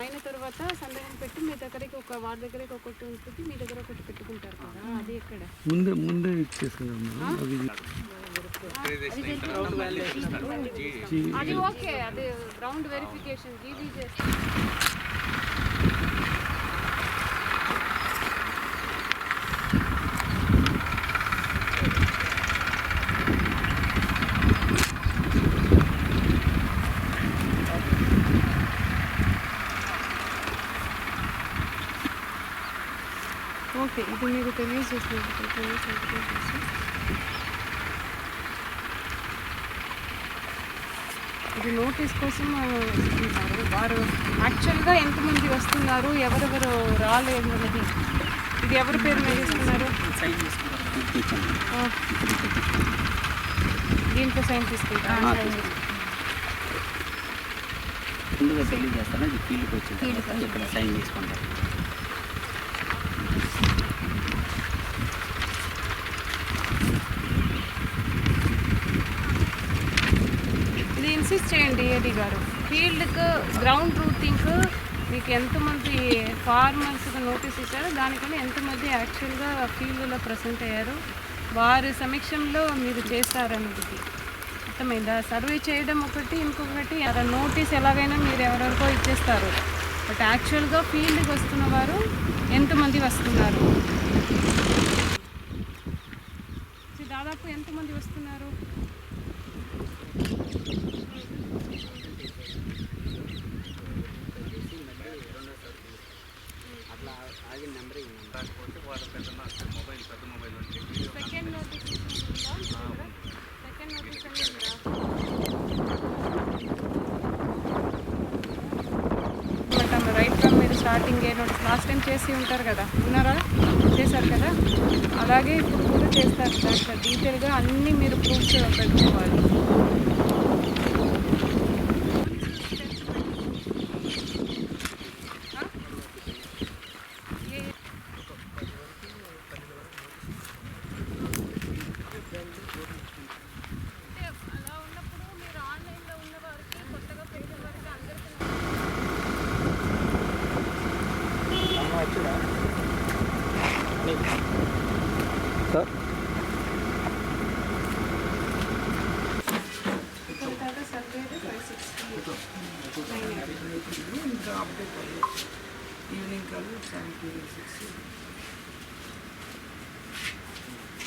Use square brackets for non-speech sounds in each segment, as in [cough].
అయిన తర్వాత సంతకం పెట్టి మీ దగ్గరికి ఒక వారి దగ్గరికి ఒకటి ఉంటుంది మీ దగ్గర ఒకటి పెట్టుకుంటారు కదా అది ఎక్కడ ముందే ముందే ఇచ్చేసుకున్నాం మేడం అవి జీ- అది ఓకే అది గ్రౌండ్ వెరిఫికేషన్ జీబీ చేస్తే ఇది మీకు తెలియజేసినట్టు తెలియజేసి ఇది నోటీస్ కోసం ఆ, ఇస్తున్నారు. వారు యాక్చువల్గా ఎంతమంది వస్తున్నారు ఎవరెవరు రాలేదు అన్నది ఇది ఎవరి పేరు మీద ఇస్తున్నారు. [laughs] దీంట్లో సైన్ తీసుకుంటారు ముందుగా తెలియజేస్తాను అది ఫీల్డ్కి ఇక్కడ సైన్ చేసుకుంటారు? చేయండి ఏడి గారు. ఫీల్డ్కు గ్రౌండ్ రూటింగ్ మీకు ఎంతమంది ఫార్మర్స్కి నోటీస్ ఇచ్చారో దానికన్నా ఎంతమంది యాక్చువల్గా ఫీల్డ్లో ప్రజెంట్ అయ్యారు వారి సమీక్షంలో మీరు చేస్తారనేది అర్థమైందా? సర్వే చేయడం ఒకటి ఇంకొకటి అలా నోటీస్ ఎలాగైనా మీరు ఎవరెవరికో ఇచ్చేస్తారు. బట్ యాక్చువల్గా ఫీల్డ్కి వస్తున్న వారు ఎంతమంది వస్తున్నారు? దాదాపు ఎంతమంది వస్తున్నారు? Starting a notice last time చేసి ఉంటారు కదా ఉన్నారా చేశారు కదా అలాగే ఇప్పుడు కూడా చేస్తారు డాక్టర్ డీటెయిల్గా అన్నీ మీరు ప్రూఫ్స్ పెట్టుకోవాలి ఈవినింగ్ కల్లా సెవెంటీ సిక్స్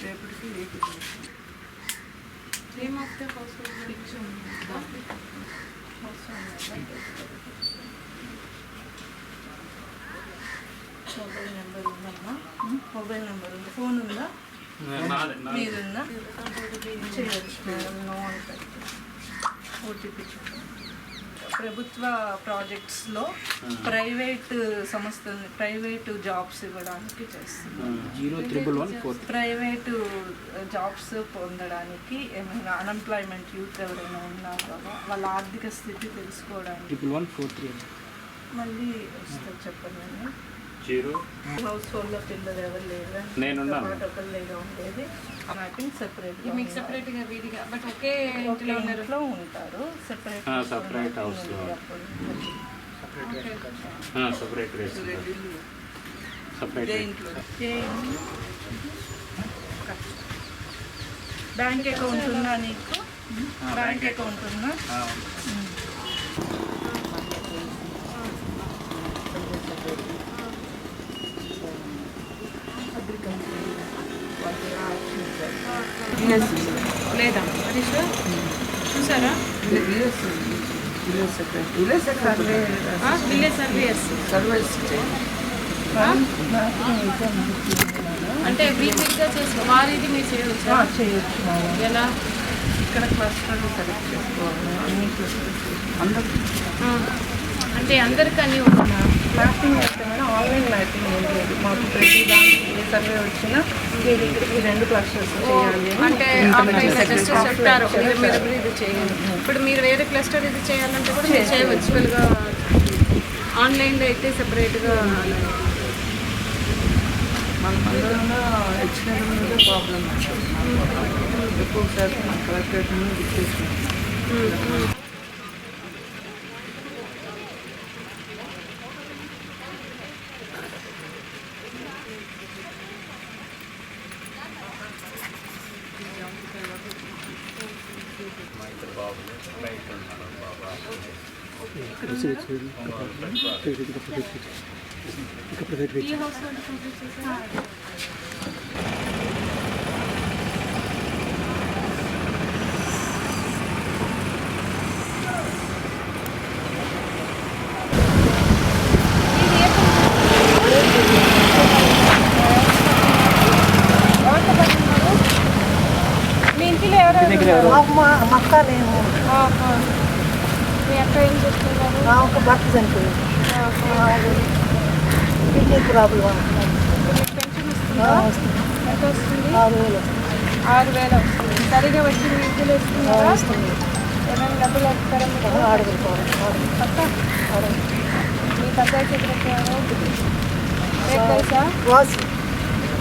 రేపటికి eighty name of the house mobile number ఉందమ్మా మొబైల్ నెంబర్ ఉంది ఫోన్ ఉందా మీదుందా చేయొచ్చు మేడం నో అంటే ఓటీపీ ప్రభుత్వ ప్రాజెక్ట్స్లో ప్రైవేట్ సంస్థల్ని ప్రైవేట్ జాబ్స్ ఇవ్వడానికి చేస్తున్నాం ప్రైవేటు జాబ్స్ పొందడానికి ఏమైనా అన్ఎంప్లాయ్మెంట్ యూత్ ఎవరైనా ఉన్నారో? వాళ్ళ ఆర్థిక స్థితి తెలుసుకోవడానికి మళ్ళీ వస్తుంది చెప్పండి. నేను జీరో హౌస్ హోల్డ్లో పిల్లలు ఎవరు లేరు నేనున్నాను. ఒకరు లేరు ఉండేది మ్యాపింగ్ సెపరేట్ మీకు సెపరేట్గా విడిగా బట్ ఒకే ఇంట్లో ఉంటారు సెపరేట్ separate house లో. సపరేట్ రేస్ సపరేట్ ఇంట్లో. బ్యాంక్ అకౌంట్ ఉందా నీకు? బ్యాంక్ అకౌంట్ ఉందా? లేదా? హరీష్ చూసారా? విలేజ్ సర్వీస్ అంటే వీక్గా వారిది మీరు చేయవచ్చా? చేయొచ్చు ఎలా? ఇక్కడ క్లస్టర్ సెలెక్ట్ చేసుకోవాలి. అన్ని క్లస్టర్స్. అంటే అందరికి ఉంటుందా మ్యాపింగ్ అయితే మేడం ఆన్లైన్ మ్యాపింగ్ ఏం లేదు. మాకు ప్రతి దానికి ఏ సర్వే వచ్చినా మీరు ఈ రెండు క్లస్టర్స్ చేయాలి. అంటే చెప్తారు మీరు ఇది చేయాలి ఇప్పుడు మీరు వేరే క్లస్టర్ ఇది చేయాలంటే కూడా మీరు చేయవచ్చు గా ఆన్లైన్లో అయితే సెపరేట్గా హెచ్ఎల్ మీద ప్రాబ్లం ఎక్కువ శాతం మన కలెక్టరేట్ మీద బాబులు బయట ఉన్నారు బాబా ఈ హౌస్ వాళ్ళు కంప్లీట్ చేశారా ఇది ఏ ఎవరితో పడుతున్నారు? మీ. మీ అక్క ఏం చేస్తున్నారు? ఒక భర్త చనిపోయింది. కిడ్నీ ప్రాబ్లం ఆరు వేలు ఆరు వేలు వస్తుంది. సరిగా వచ్చి మీ ఇంటిలో వస్తుంది. ఏమైనా డబ్బులు వస్తారా మీకు? ఆడగలుగుతారు పక్క? మీ చెప్పారు రేపు తెలుసా?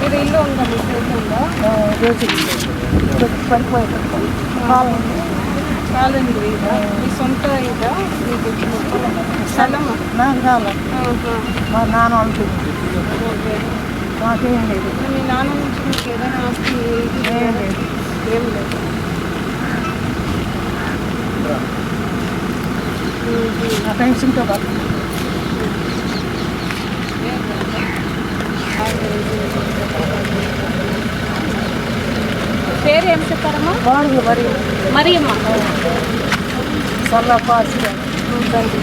మీరు ఇల్లు ఉందా రోజు పడిపోయింది కాలం మీ సొంత ఇదా మీకు స్థలమా నాకు కావాలి మా నాన్న ఉంటుంది మాకేం లేదు మీ నాన్న నుంచి మీకు ఏదైనా ఆస్తి ఏం లేదు ఏం లేదు ఆ పెన్షన్తో పాటు పేరు ఏం చెప్పారమ్మా బాగుంది మరి మరియమ్మ సల్లా పాసి రండి